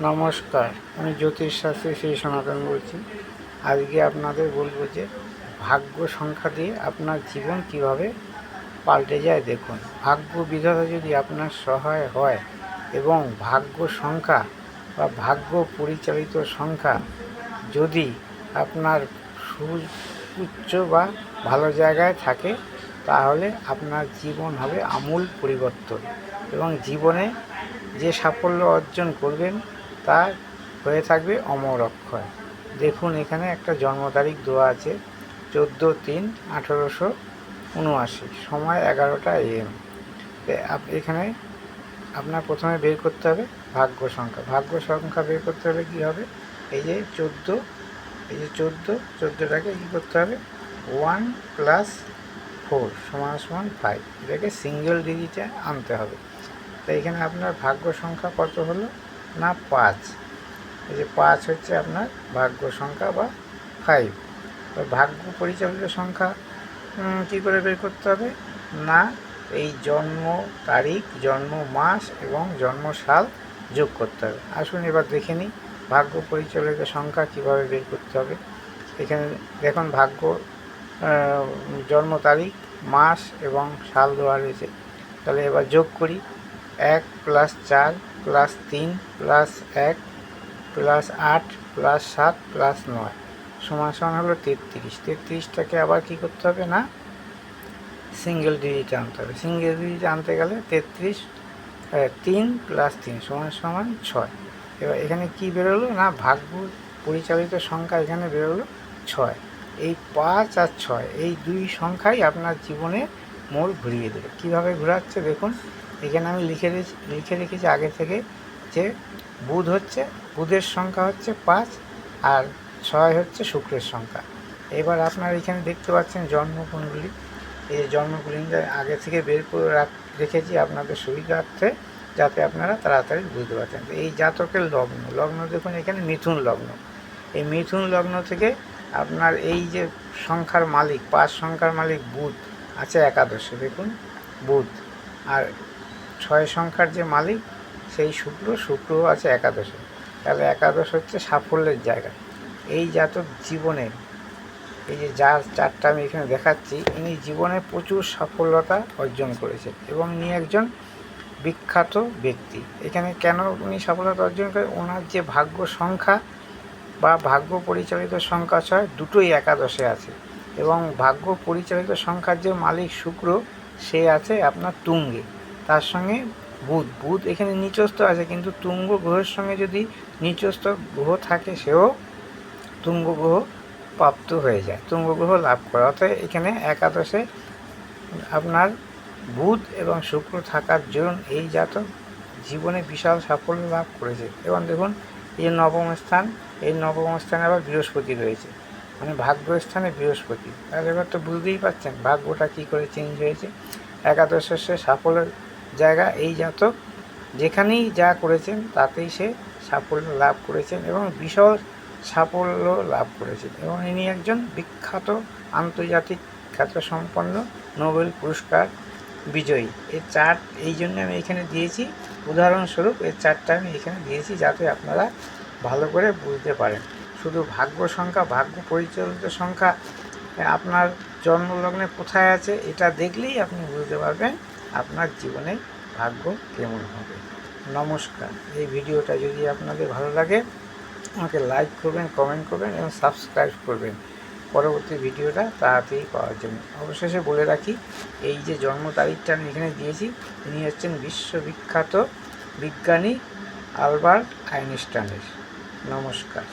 নমস্কার, আমি জ্যোতিষশাস্ত্রী শ্রী সনাতন বলছি। আজকে আপনাদের বলব যে, ভাগ্য সংখ্যা দিয়ে আপনার জীবন কীভাবে পাল্টে যায় দেখুন। ভাগ্য বিধাতা যদি আপনার সহায় হয় এবং ভাগ্য সংখ্যা বা ভাগ্য পরিচালিত সংখ্যা যদি আপনার সুউচ্চ বা ভালো জায়গায় থাকে, তাহলে আপনার জীবন হবে আমূল পরিবর্তন এবং জীবনে যে সাফল্য অর্জন করবেন তা হয়ে থাকবে অমর অক্ষয় দেখুন, এখানে একটা জন্ম তারিখ দেওয়া আছে চোদ্দ তিন আঠেরোশো উনআশি, সময় এগারোটা এম। এখানে আপনার প্রথমে বের করতে হবে ভাগ্য সংখ্যা। ভাগ্য সংখ্যা বের করতে হলে কী হবে? এই যে চোদ্দ, এই যে চোদ্দ, চোদ্দোটাকে কী করতে হবে? ওয়ান প্লাস ফোর সমান সমান ফাইভ। এটাকে সিঙ্গেল ডিজিটে আনতে হবে। তো এখানে আপনার ভাগ্য সংখ্যা কত হলো? না পাঁচ। এই যে পাঁচ হচ্ছে আপনার ভাগ্য সংখ্যা বা ফাইভ ভাগ্য পরিচালিত সংখ্যা কী করে বের করতে হবে? না, এই জন্ম তারিখ, জন্ম মাস এবং জন্ম সাল যোগ করতে হবে। আসুন এবার দেখে নিই ভাগ্য পরিচালিত সংখ্যা কীভাবে বের করতে হবে। এখানে দেখুন ভাগ্য জন্ম তারিখ, মাস এবং সাল দেওয়া রয়েছে। তাহলে এবার যোগ করি। এক প্লাস চার প্লাস তিন, প্লাস এক, প্লাস আট, প্লাস সাত, প্লাস নয়। সমান সমান হলো তেত্রিশ। তেত্রিশটাকে আবার কি করতে হবে না? সিঙ্গেল ডিজিটে আনতে হবে। সিঙ্গেল ডিজিটে আনতে গেলে তেত্রিশ তিন প্লাস তিন সমান সমান ছয়। এবার এখানে কি বেরোলো? না, ভাগ্য পরিচালিত সংখ্যা এখানে বেরোলো ছয়। এই পাঁচ আর ছয়, এই দুই সংখ্যাই আপনার জীবনে মোড় ঘুরিয়ে দেবে। কীভাবে ঘোরাচ্ছে দেখুন। এখানে আমি লিখে লিখে রেখেছি আগে থেকে যে বুধ হচ্ছে, বুধের সংখ্যা হচ্ছে পাঁচ আর ছয় হচ্ছে শুক্রের সংখ্যা। এবার আপনার এখানে দেখতে পাচ্ছেন জন্মকুণ্ডলী। এই জন্মকুণ্ডলী আগে থেকে বের করে রেখেছি আপনাদের সুবিধার্থে, যাতে আপনারা তাড়াতাড়ি বুঝতে পারছেন এই জাতকের লগ্ন লগ্ন দেখুন, এখানে মিথুন লগ্ন। এই মিথুন লগ্ন থেকে আপনার এই যে সংখ্যার মালিক, পাঁচ সংখ্যার মালিক বুধ, আছে একাদশে, দেখুন, বুধ। আর ছয় সংখ্যার যে মালিক, সেই শুক্র শুক্র আছে একাদশে। তাহলে একাদশ হচ্ছে সাফল্যের জায়গা। এই জাতক জীবনে, এই যে যার চারটা আমি এখানে দেখাচ্ছি, ইনি জীবনে প্রচুর সাফল্যতা অর্জন করেছেন এবং ইনি একজন বিখ্যাত ব্যক্তি। এখানে কেন উনি সফলতা অর্জন করে ওনার যে ভাগ্য সংখ্যা বা ভাগ্য পরিচালিত সংখ্যা ছয় দুটোই একাদশে আছে। এবং ভাগ্য পরিচালিত সংখ্যার যে মালিক শুক্র, সে আছে আপনার তুঙ্গে। তার সঙ্গে বুধ। বুধ এখানে নিচস্থ আছে, কিন্তু তুঙ্গ গ্রহের সঙ্গে যদি নিচস্থ গ্রহ থাকে, সেও তুঙ্গ গ্রহ প্রাপ্ত হয়ে যায়। তুঙ্গ গ্রহ লাভ করে। অর্থাৎ এখানে একাদশে আপনার বুধ এবং শুক্র থাকার জন্য এই জাতক জীবনে বিশাল সাফল্য লাভ করেছে। এবং দেখুন, এই নবম স্থান, এই নবম স্থানে আবার বৃহস্পতি রয়েছে। মানে ভাগ্য স্থানে বৃহস্পতি। তাহলে এবার তো বুঝতেই পারছেন ভাগ্যটা কী করে চেঞ্জ হয়েছে। একাদশের সাফল্যের জায়গা এই জাতক। যেখানেই যা করেছেন, তাতেই সে সাফল্য লাভ করেছেন এবং বিশাল সাফল্য লাভ করেছেন এবং ইনি একজন বিখ্যাত আন্তর্জাতিক খ্যাতসম্পন্ন নোবেল পুরস্কার বিজয়ী। এর চার্ট এই জন্য আমি এখানে দিয়েছি। উদাহরণস্বরূপ, এর চারটা আমি এখানে দিয়েছি যাতে আপনারা ভালো করে বুঝতে পারেন। শুধু ভাগ্য সংখ্যা, ভাগ্য পরিচালিত সংখ্যা, আপনার জন্মলগ্নে কোথায় আছে এটা দেখলেই আপনি বুঝতে পারবেন আপনার জীবনে ভাগ্য কেমন হবে। নমস্কার। এই ভিডিওটা যদি আপনাদের ভালো লাগে, আমাকে লাইক করবেন কমেন্ট করবেন এবং সাবস্ক্রাইব করবেন। পরবর্তী ভিডিওটা তাড়াতাড়ি পাওয়ার জন্য। অবশেষে বলে রাখি, এই যে জন্ম তারিখটা আমি এখানে দিয়েছি, তিনি হচ্ছেন বিশ্ববিখ্যাত বিজ্ঞানী আলবার্ট আইনস্টাইনের। নমস্কার।